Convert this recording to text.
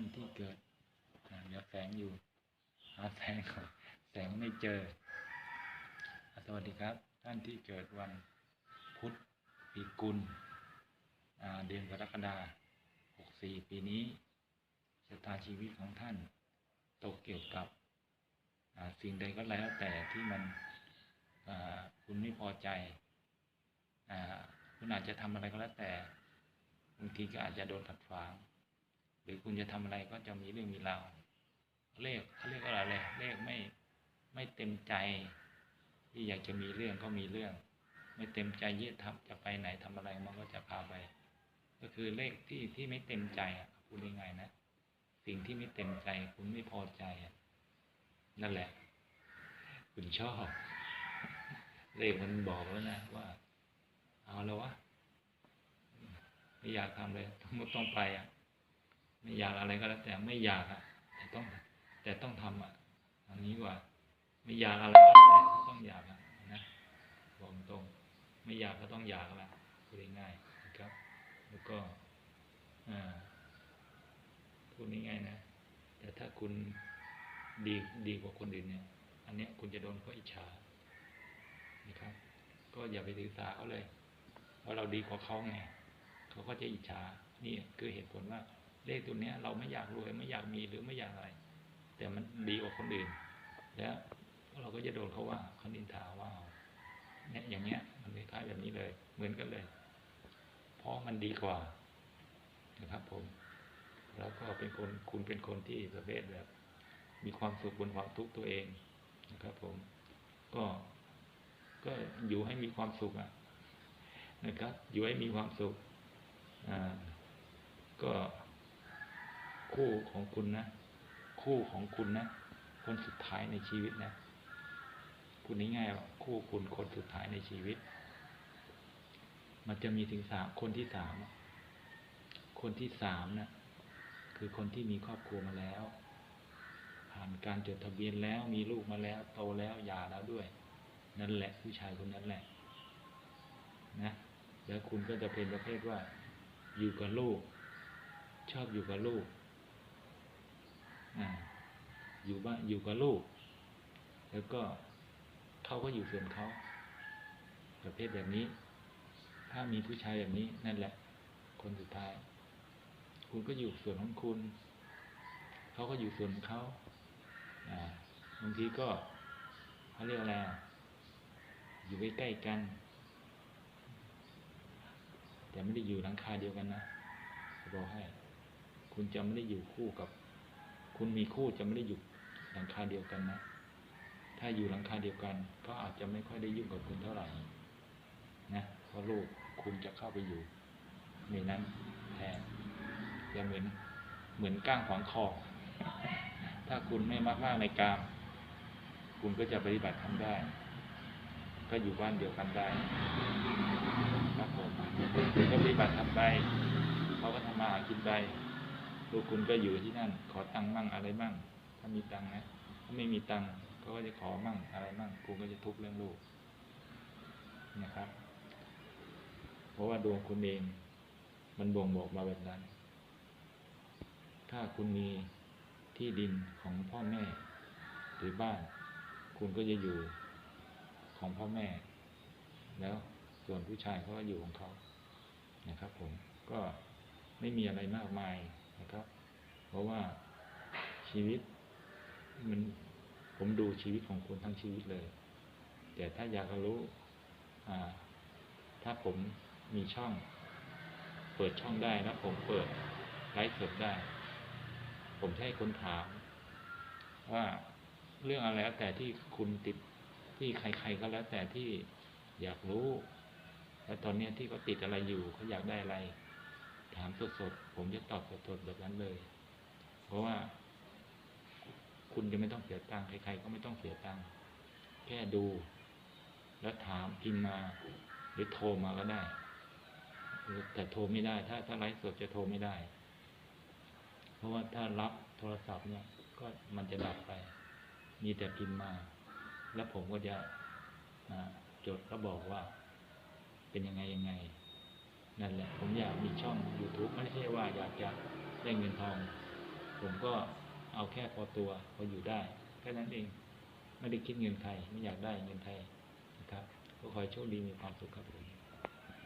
านที่เกิดอ่าเดี๋ยวแสงอยู่ หาแสงก่อนแสงไม่เจอ สวัสดีครับ ท่านที่เกิดวันพุธปีกุลเดือนกรกฎาคม64 ปีนี้ชะตาชีวิตของท่าน ตกเกี่ยวกับสิ่งใดก็แล้วแต่ที่มันคุณไม่พอใจอคุณอาจจะทำอะไรก็แล้วแต่บางทีก็อาจจะโดนขัดขวาง รือคุณจะทำอะไรก็จะมีเรื่องมีราวเลขเขาเรียกว่าอะไรเลขไม่ไม่เต็มใจ ที่อยากจะมีเรื่องก็มีเรื่อง ไม่เต็มใจเยี่ยทำจะไปไหนทำอะไรมันก็จะพาไป ก็คือเลขที่ที่ไม่เต็มใจอะพูดง่ายๆนะสิ่งที่ไม่เต็มใจ คุณไม่พอใจอะนั่นแหละ คุณชอบเลขมันบอกแล้วนะว่า เอาแล้ววะไม่อยากทำเลยต้องต้องไปอะ ไม่อยากอะไรก็แล้วแต่ไม่อยากอะแต่ต้องแต่ต้องทำอะอันนี้ว่า ไม่อยากอะไรก็แต่ต้องอยากอะนะบอกตรง ไม่อยากก็ต้องอยากละพูดง่ายๆนะครับ แล้วก็อ่าพูดง่ายๆนะ แต่ถ้าคุณดีดีกว่าคนอื่นเนี่ย อันเนี้ยคุณจะโดนเขาอิจฉานะครับ ก็อย่าไปถือสาเขาเลย เพราะเราดีกว่าเขาไง เขาก็จะอิจฉา นี่คือเหตุผลว่า เลขตัวเนี้ย เราไม่อยากรวยไม่อยากมีหรือไม่อยากอะไร แต่มันดีกว่าคนอื่น แล้วเราก็จะโดนเขาว่าเขานินทาว่าเนี่ยอย่างเงี้ย มันคล้ายๆแบบนี้เลย เหมือนกันเลย เพราะมันดีกว่านะครับผม แล้วก็เป็นคนคุณเป็นคนที่ประเภทแบบ มีความสุขบนความทุกข์ตัวเองนะครับ ผม ก็ก็อยู่ให้มีความสุขอะนะครับ อยู่ให้มีความสุข อ่า ก็ คู่ของคุณนะ คู่ของคุณนะ คนสุดท้ายในชีวิตนะคุณง่ายๆว่าคู่คุณคนสุดท้ายในชีวิต มันจะมีถึงสามคนที่สามคนที่สามนะคือคนที่มีครอบครัวมาแล้ว ผ่านการจดทะเบียนแล้วมีลูกมาแล้ว โตแล้วหย่าแล้วด้วย นั่นแหละผู้ชายคนนั้นแหละ นะ แล้วคุณก็จะเป็นประเภทว่า อยู่กับลูก ชอบอยู่กับลูก อยู่บ้านอยู่กับลูก แล้วก็เขาก็อยู่ส่วนเขาประเภทแบบนี้ ถ้ามีผู้ชายแบบนี้นั่นแหละ คนสุดท้าย คุณก็อยู่ส่วนของคุณ เขาก็อยู่ส่วนของเขาบางทีก็เขาเรียกอะไรอยู่ใกล้ๆกัน แต่ไม่ได้อยู่หลังคาเดียวกันนะบอกให้ คุณจะไม่ได้อยู่คู่กับ คุณมีคู่จะไม่ได้อยู่หลังคาเดียวกันนะ ถ้าอยู่หลังคาเดียวกัน ก็อาจจะไม่ค่อยได้ยุ่งกับคุณเท่าไหร่นะเพราะลูกคุณจะเข้าไปอยู่ในนั้นแทนจะเหมือนเหมือนก้างขวางคอถ้าคุณไม่มากมากๆในกาม คุณก็จะปฏิบัติทำได้ ก็อยู่บ้านเดียวกันได้ครับผมก็ปฏิบัติทำไปเขาก็ทำมาหากินไป ลูกคุณก็อยู่ที่นั่น ขอตังค์มั่งอะไรมั่งถ้ามีตังค์นะถ้าไม่มีตังค์เขาก็จะขอมั่งอะไรมั่งคุณก็จะทุกข์เรื่องลูกนะครับ เพราะว่าดวงคุณเองมันบ่งบอกมาแบบนั้น ถ้าคุณมีที่ดินของพ่อแม่ หรือบ้าน คุณก็จะอยู่ของพ่อแม่ แล้วส่วนผู้ชายเขาก็อยู่ของเขานะครับผมก็ไม่มีอะไรมากมาย นะครับ เพราะว่าชีวิตมันผมดูชีวิตของคุณทั้งชีวิตเลย แต่ถ้าอยากรู้ถ้าผมมีช่อง เปิดช่องได้แล้วผมเปิดไลฟ์สดได้ ผมจะให้คนถาม ว่าเรื่องอะไรแล้วแต่ที่คุณติดที่ใครๆก็แล้วแต่ที่อยากรู้ แล้วตอนนี้ที่เขาติดอะไรอยู่เขาอยากได้อะไร ถามสดๆผมจะตอบสดๆแบบนั้นเลย เพราะว่า คุณจะไม่ต้องเสียตังค์ใครๆก็ไม่ต้องเสียตังค์แค่ดู แล้วถามพิมมา หรือโทรมาก็ได้แต่โทรไม่ได้ ถ้าถ้าไลฟ์สดจะโทรไม่ได้ เพราะว่าถ้ารับโทรศัพท์เนี่ย ก็มันจะดับไป มีแต่พิมพ์มา แล้วผมก็จะจดแล้วบอกว่า เป็นยังไงยังไง นั่นแหละ ผมอยากมีช่อง YouTube ไม่ใช่ว่าอยากจะได้เงินทอง ผมก็เอาแค่พอตัวพออยู่ได้แค่นั้นเอง ไม่ได้คิดเงินใครไม่อยากได้เงินใครนะครับก็ขอให้โชคดีมีความสุขครับผม